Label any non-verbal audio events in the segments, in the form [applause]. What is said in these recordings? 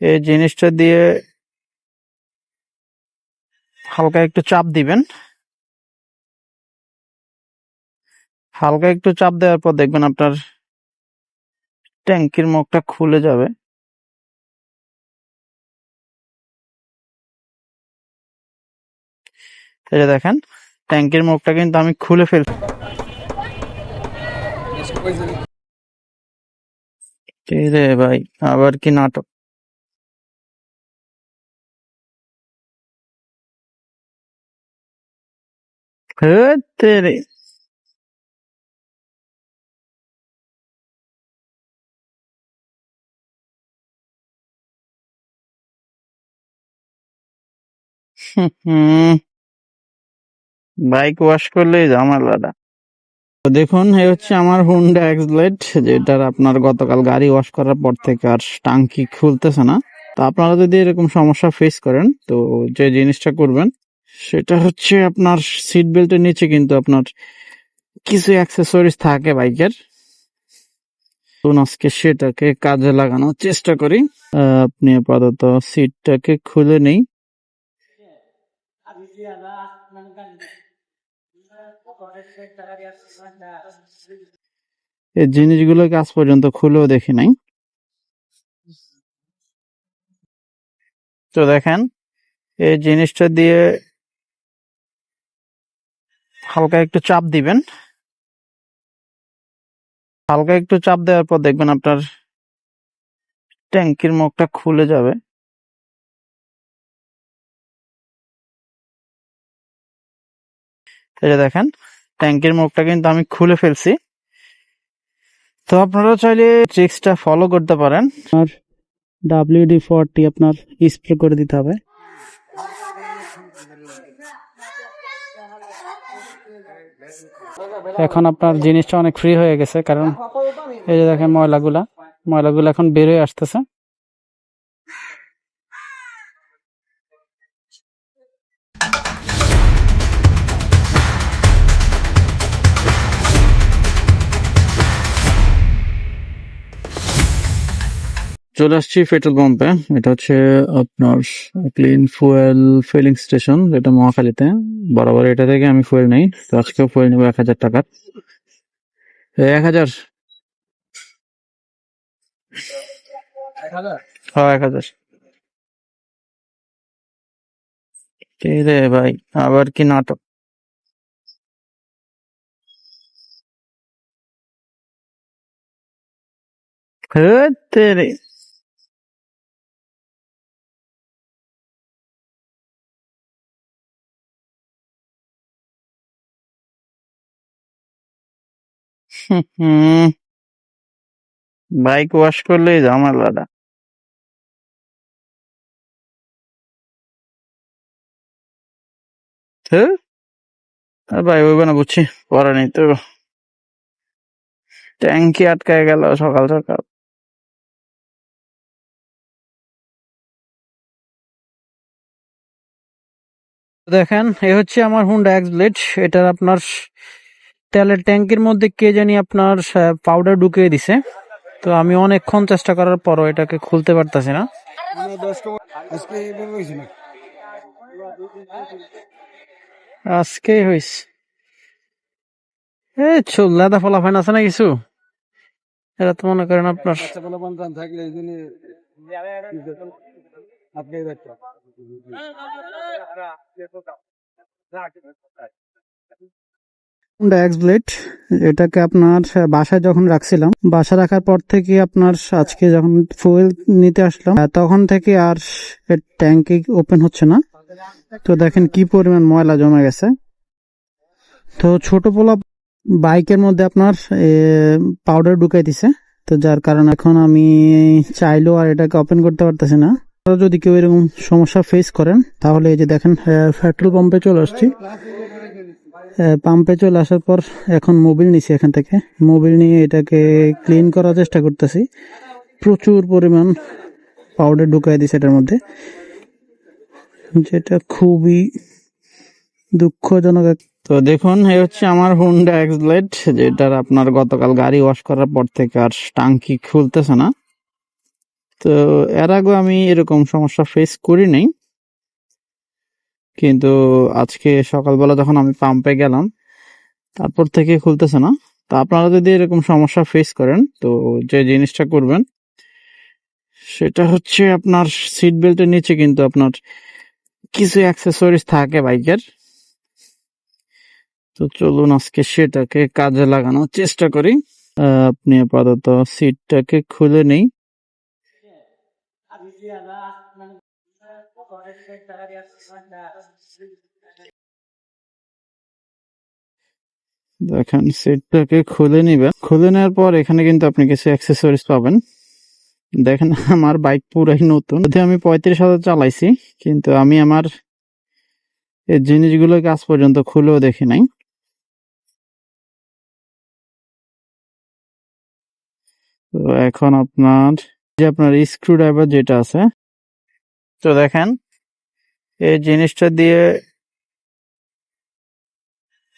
এই জিনিসটা দিয়ে হালকা একটু চাপ দিবেন। হালকা একটু চাপ দেওয়ার পর দেখবেন আপনার ট্যাঙ্কির মুখটা খুলে যাবে। এই দেখেন, ট্যাঙ্কির মুখটা কিন্তু আমি খুলে এই রে ভাই, আবার কি নাটক? তেরে বাইক ওয়াশ করলেই ঝামেলাটা। দেখুন, এই হচ্ছে আমার হুন্ডা এক্সব্লেড যেটার আপনার গতকাল গাড়ি ওয়াশ করার পর থেকে আর টাঙ্কি খুলতেছে না। তো আপনারা যদি এরকম সমস্যা ফেস করেন, তো যে জিনিসটা করবেন সেটা হচ্ছে আপনার সিট বেল্টের নিচে কিন্তু আপনার কিছু অ্যাক্সেসরিজ থাকে বাইকের। তো আজকে সেটাকে কাজে লাগানোর চেষ্টা করি। আপনি আপাতত সিটটাকে খুলে নেই। এই জিনিসগুলোকে আজ পর্যন্ত খুলেও দেখি নাই। তো দেখেন, এই জিনিসটা দিয়ে হালকা একটু চাপ দিবেন। হালকা একটু চাপ দেওয়ার পর দেখবেন আপনার ট্যাঙ্কির মুখটা খুলে যাবে। যে দেখেন, ট্যাঙ্কির মুখটা কিন্তু আমি খুলে ফেলছি। তো আপনারা চাইলে ট্রিক্সটা ফলো করতে পারেন। আর ডাব্লিউডি ফোরটি আপনার স্প্রে করে দিতে হবে। এখন আপনার জিনিসটা অনেক ফ্রি হয়ে গেছে, কারণ এই যে দেখেন ময়লাগুলা, ময়লাগুলো এখন বের হয়ে আসতেছে। চলে আসছি পেট্রোল পাম্পে এটা হচ্ছে আপনার ক্লিন ফুয়েল ফিলিং স্টেশন যেটা মহাখালীতে। বরাবর এটা থেকে আমি ফুয়েল নেই তো আজকেও ফুয়েল নেব এক হাজার টাকার। এক হাজার। হ্যাঁ এক হাজার। রে ভাই আবার কি নাটক? হেৎ তেরে। [laughs] বাইক ওয়াশ করলেই ঝামেলাটা ভাই ওইব না বুঝছি পরে নেই তো। ট্যাঙ্কি আটকায় গেল সকাল সকাল। দেখেন, এ হচ্ছে আমার হুন্ডা এক্স ব্লেড এটার আপনার তেলের ট্যাঙ্কির মধ্যে কে জানি আপনার পাউডার ঢুকিয়ে দিছে। তো আমি অনেকক্ষণ চেষ্টা করার পরও এটাকে খুলতে পারতাছি না। আজকেই হইস। এ চুল দাদা ফলাফাইন আছে না কিছু? এটা তো মনে করেন আপনার হুন্ডা এক্স ব্লেড এটাকে আপনার বাসায় যখন রাখছিলাম, বাসা রাখার পর থেকে আপনার আজকে যখন ফুয়েল নিতে আসলাম তখন থেকে আর ট্যাঙ্কি ওপেন হচ্ছে না। তো দেখেন কি পরিমাণ ময়লা জমে গেছে। তো ছোট পোলা বাইকের মধ্যে আপনার পাউডার ঢুকাই দিছে। তো যার কারণে এখন আমি চাইলেও আর এটাকে ওপেন করতে পারতেছি না। যদি কেউ এরকম সমস্যা ফেস করেন, তাহলে এই যে দেখেন পেট্রোল পাম্পে চলে আসছি। পাম্পে চলে আসার পর এখন মোবিল নিছি এখান থেকে। মোবিল নিয়ে এটাকে ক্লিন করার চেষ্টা করতেছি। প্রচুর পরিমাণ পাউডার ঢুকাই দিছে এটার মধ্যে। যেটা খুবই দুঃখজনক তো দেখুন, এই হচ্ছে আমার হুন্ডা এক্সব্লেড যেটার আপনার গতকাল গাড়ি ওয়াশ করার পর থেকে আর টাঙ্কি খুলতেছে না। তো এর আগে আমি এরকম সমস্যা ফেস করি নাই। কিন্তু আজকে সকালবেলা যখন আমি পাম্পে গেলাম, তারপর থেকে খুলতেছে না। তো আপনারা যদি এরকম সমস্যা ফেস করেন, তো যে জিনিসটা করবেন, সেটা হচ্ছে আপনার সিট বেল্টের নিচে কিন্তু আপনার কিছু অ্যাক্সেসরিজ থাকে বাইকের। তো চলুন আজকে সেটাকে কাজে লাগানোর চেষ্টা করি। আপনি আপাতত সিটটাকে খুলে নেই। দেখেন সিটটাকে খুলে নিবেন। খুলে নেওয়ার পর এখানে কিন্তু আপনি কিছু অ্যাক্সেসরিজ পাবেন। দেখেন, আমার বাইক পুরাই নতুন। যদিও আমি পঁয়ত্রিশ হাজার চালাইছি, কিন্তু আমি আমার এই জিনিসগুলোকে আজ পর্যন্ত খুলেও দেখি নাই। তো এখন আপনার যে আপনার স্ক্রু ড্রাইভার যেটা আছে, তো দেখেন এই জিনিসটা দিয়ে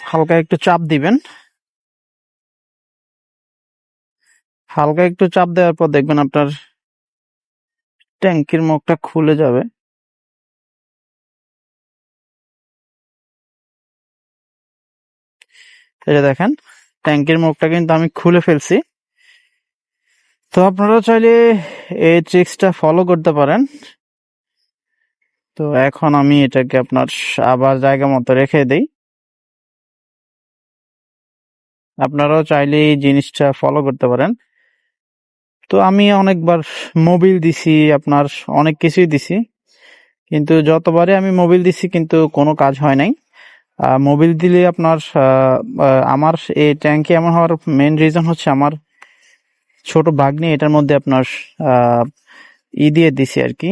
হালকা একটু চাপ দিবেন। হালকা একটু চাপ দেওয়ার পর দেখবেন আপনার ট্যাঙ্কির মুখটা খুলে যাবে। এই দেখেন, ট্যাঙ্কির মুখটা কিন্তু আমি খুলে ফেলছি। তো আপনারা চাইলে এই ট্রিক্সটা ফলো করতে পারেন। তো এখন আমি এটাকে আপনার আবার জায়গা মতো রেখে দেই। আপনারাও চাইলে এই জিনিসটা ফলো করতে পারেন। তো আমি অনেকবার মোবিল দিছি, আপনার অনেক কিছুই দিছি, কিন্তু যতবারে আমি মোবিল দিছি কিন্তু কোনো কাজ হয় নাই। মোবিল দিলে আপনার আমার এই ট্যাঙ্কি এমন হওয়ার মেন রিজন হচ্ছে আমার ছোট ভাগ্নি এটার মধ্যে আপনার ই দিয়ে দিছি আর কি।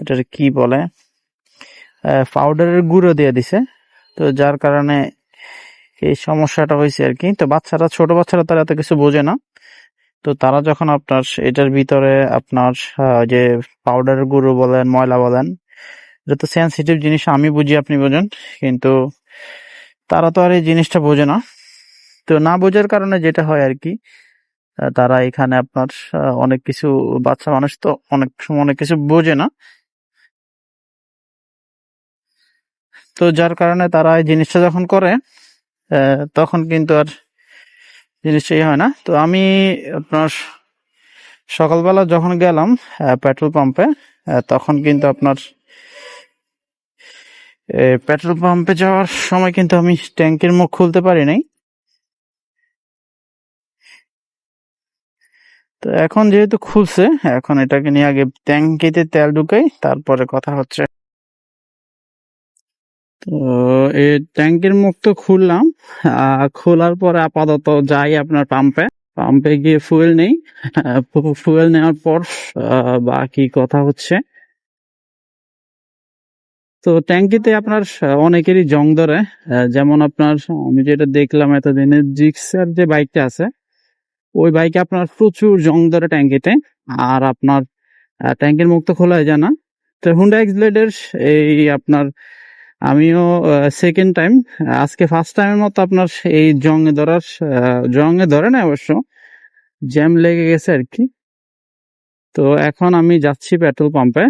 এটার কি বলে? পাউডারের গুঁড়ো দিয়ে দিছে। তো যার কারণে এই সমস্যাটা হয়েছে আর কি। তো বাচ্চারা, ছোট বাচ্চারা তারা এত কিছু বোঝে না। তো তারা যখন আপনার এটার ভিতরে আপনার যে পাউডারের গুঁড়ো বলেন, ময়লা বলেন, এটা তো সেন্সিটিভ জিনিস, আমি বুঝি, আপনি বোঝেন। কিন্তু তারা তো আর এই জিনিসটা বোঝে না। তো না বোঝার কারণে যেটা হয় আর কি তারা এখানে আপনার অনেক কিছু, বাচ্চা মানুষ তো অনেক সময় অনেক কিছু বোঝে না। তো যার কারণে তারা এই জিনিসটা যখন করে তখন কিন্তু আর জিনিসটা ইয়ে হয় না। তো আমি আপনার সকালবেলা যখন গেলাম পেট্রোল পাম্পে তখন কিন্তু আপনার পেট্রোল পাম্পে যাওয়ার সময় কিন্তু আমি ট্যাঙ্কের মুখ খুলতে পারি নাই। তো এখন যেহেতু খুলছে, এখন এটাকে নিয়ে আগে ট্যাঙ্কিতে তেল ঢুকাই, তারপরে কথা হচ্ছে। এই ট্যাঙ্কের মুখ তো খুললাম খোলার পরে আপাতত যাই আপনার পাম্পে পাম্পে গিয়ে ফুয়েল নেই ফুয়েল নেওয়ার পর বাকি কথা হচ্ছে। তো ট্যাঙ্কিতে আপনার অনেকেরই জং ধরে যেমন আপনার, আমি যেটা দেখলাম এতদিনে জিক্সার যে বাইকটা আছে, ওই বাইকে আপনার প্রচুর জং ধরে ট্যাঙ্কিতে, আর আপনার ট্যাঙ্কির মুখ তো খোলা যায় না। তো হুন্ডা এক্সব্লেডের এই আপনার আমিও সেকেন্ড টাইম আজকে ফার্স্ট টাইমের মতো আপনার এই জংয়ে ধরার জংয়ে ধরে না অবশ্য। জ্যাম লেগে গেছে আর কি। তো এখন আমি যাচ্ছি পেট্রোল পাম্পে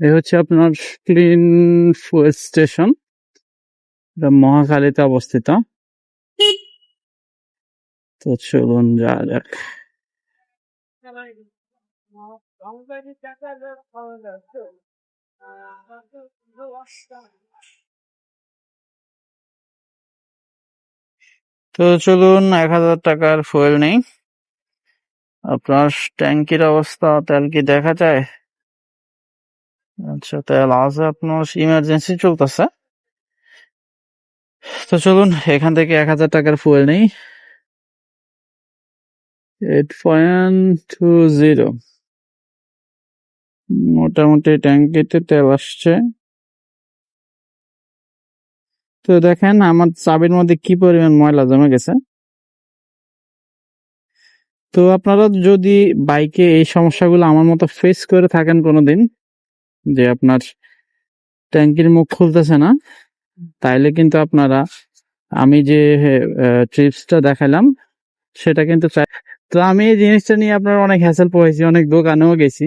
এই হচ্ছে আপনার ক্লিন ফুয়েল স্টেশন এটা মহাখালীতে অবস্থিত। তো চলুন যা যাক। তো চলুন, এক হাজার টাকার ফুয়েল নেই। আপনার ট্যাঙ্কির অবস্থা, তেল কি দেখা যায়? আচ্ছা তেল আছে আপনার ইমার্জেন্সি চলতেছে। তো চলুন, এখান থেকে এক হাজার টাকার ফুয়েল নেই। এইট পয়েন্ট টু জিরো মোটামুটি ট্যাঙ্কিতে তেল আসছে। তো দেখেন আমার চাবির মধ্যে কি পরিমাণ ময়লা জমে গেছে। তো আপনারা যদি বাইকে এই সমস্যাগুলো আমার মতো ফেস করে থাকেন কোনোদিন, যে আপনার ট্যাঙ্কির মুখ খুলতেছে না, তাইলে কিন্তু আপনারা আমি যে ট্রিপসটা দেখালাম, সেটা কিন্তু তো আমি এই জিনিসটা নিয়ে আপনার অনেক হ্যাসেল পড়েছি অনেক দোকানেও গেছি।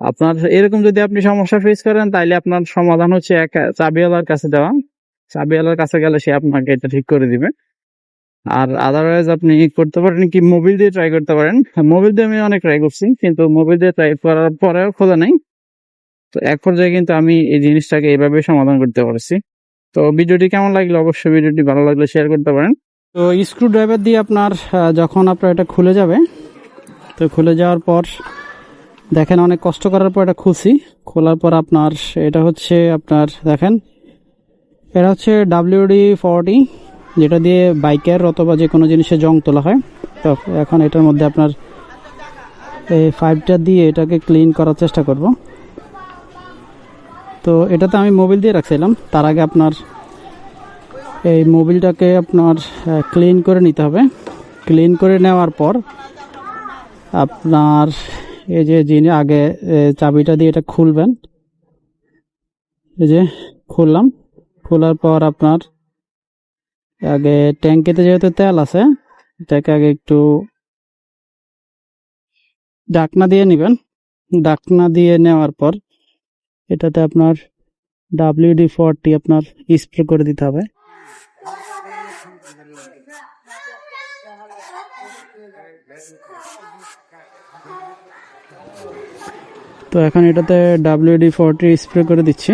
আপনার এরকম যদি আপনি সমস্যা ফেস করেন, তাইলে আপনার সমাধান হচ্ছে এক চাবিওয়ালার কাছে দেওয়া চাবিওয়ালার কাছে গেলে সে আপনাকে এটা ঠিক করে দিবে। আর আদারওয়াইজ আপনি করতে পারেন কি মোবিল দিয়ে ট্রাই করতে পারেন। মোবিল দিয়ে আমি অনেক ট্রাই করছি, কিন্তু মোবিল দিয়ে ট্রাই করার পরেও খোলা নাই। তো এক পর্যায়ে কিন্তু আমি এই জিনিসটাকে এইভাবে সমাধান করতে পারছি। তো ভিডিওটি কেমন লাগল? অবশ্যই ভিডিওটি ভালো লাগলে শেয়ার করতে পারেন। তো স্ক্রু ড্রাইভার দিয়ে আপনার যখন আপনার এটা খুলে যাবে, তো খুলে যাওয়ার পর দেখেন অনেক কষ্ট করার পর এটা খুলছি। খোলার পর আপনার, এটা হচ্ছে আপনার, দেখেন এটা হচ্ছে ডাব্লিউডি ফর্টি যেটা দিয়ে বাইকের অথবা যে কোনো জিনিসে জং তোলা হয়। তো এখন এটার মধ্যে আপনার এই ফাইভটা দিয়ে এটাকে ক্লিন করার চেষ্টা করব। তো এটাতে আমি মোবিল দিয়ে রাখছিলাম। তার আগে আপনার এই মোবিলটাকে আপনার ক্লিন করে নিতে হবে। ক্লিন করে নেওয়ার পর আপনার এই যে যিনি আগে চাবিটা দিয়ে এটা খুলবেন। এই যে খুললাম। খোলার পর আপনার আগে ট্যাঙ্কিতে যেহেতু তেল আছে, এটাকে আগে একটু ডাকনা দিয়ে নেবেন। ডাকনা দিয়ে নেওয়ার পর এটাতে আপনার ডাব্লিউডি ফোরটি আপনার স্প্রে করে দিতে হবে। তো এখন এটাতে ডাব্লিউডি ফোরটি স্প্রে করে দিচ্ছি।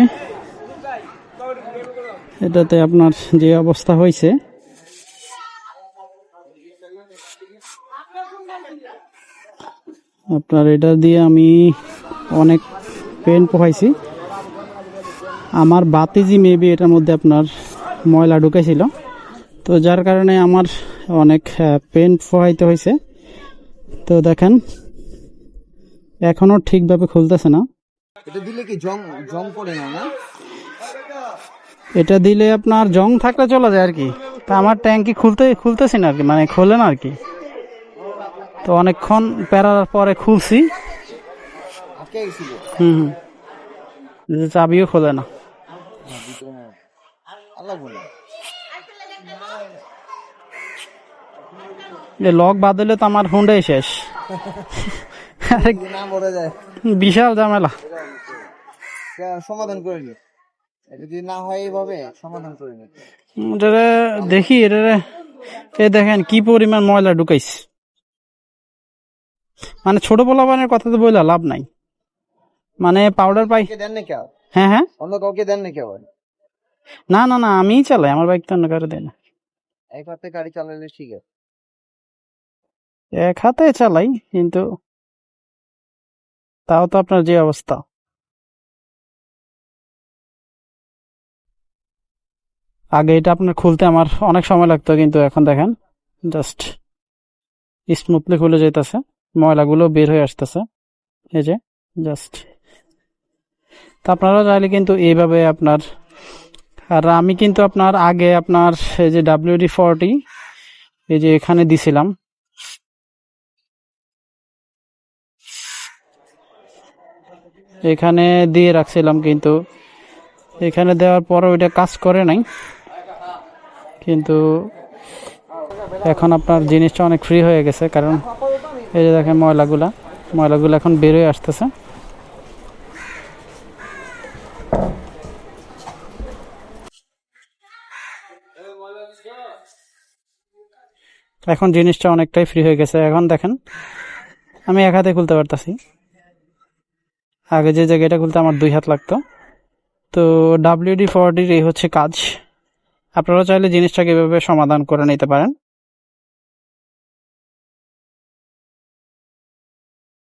এটাতে আপনার যে অবস্থা হয়েছে। আপনার এটা দিয়ে আমি অনেক পেন পোহাইছি। আমার বাতিজি মেবি এটার মধ্যে আপনার ময়লা ঢুকেছিল তো যার কারণে আমার অনেক পেন পোহাইতে হয়েছে। তো দেখেন, এখনও ঠিকভাবে খুলতেছে না। এটা দিলে কি জং জং না না? এটা দিলে আপনার জং থাকলে চলে যায় আর কি। তা আমার ট্যাঙ্কি খুলতে খুলতেছি না আর কি মানে খোলে না আর কি। তো অনেকক্ষণ প্যারার পরে খুলছি। হুম হুম। চাবিও খোলে না। যে লক বাদলে তো আমার হুন্ডাই শেষ। [laughs] বিশাল ঝামেলা। সমাধান করে যদি না হয় এইভাবে সমাধান করে নি এটারে দেখি এটারে এ দেখেন কি পরিমাণ ময়লা ঢুকাইছে। মানে ছোট পোলাপানের কথা তো বললে লাভ নাই। মানে পাউডার পাই দেন না কেউ হ্যাঁ হ্যাঁ। অন্য কাউকে দেন না কেউ না না না আমিই চালাই আমার বাইক তো অন্য কারও দেয় না। এক হাতে গাড়ি চালালে ঠিক আছে। এক হাতে চালাই কিন্তু তাও তো আপনার যে অবস্থা। আগে এটা আপনার খুলতে আমার অনেক সময় লাগতো, কিন্তু এখন দেখেন জাস্ট স্মুথলি খুলে যেতেছে ময়লাগুলো বের হয়ে আসতেছে, এই যে জাস্ট তা আপনারা চাইলে কিন্তু এইভাবে আপনার, আর আমি কিন্তু আপনার আগে আপনার এই যে ডাব্লিউডি ফোরটি এই যে এখানে দিছিলাম। এখানে দিয়ে রাখছিলাম কিন্তু, এখানে দেওয়ার পরও এটা কাজ করে নাই। কিন্তু এখন আপনার জিনিসটা অনেক ফ্রি হয়ে গেছে, কারণ এই যে দেখেন ময়লাগুলা, ময়লাগুলো এখন বেরোয় আসতেছে। এখন জিনিসটা অনেকটাই ফ্রি হয়ে গেছে। এখন দেখেন, আমি এক হাতে খুলতে পারতাছি। আগে যে জায়গাটা খুলতে আমার দুই হাত লাগতো। তো ডাব্লিউডি ফোরটির এই হচ্ছে কাজ। আপনারা চাইলে জিনিসটাকে এভাবে সমাধান করে নিতে পারেন।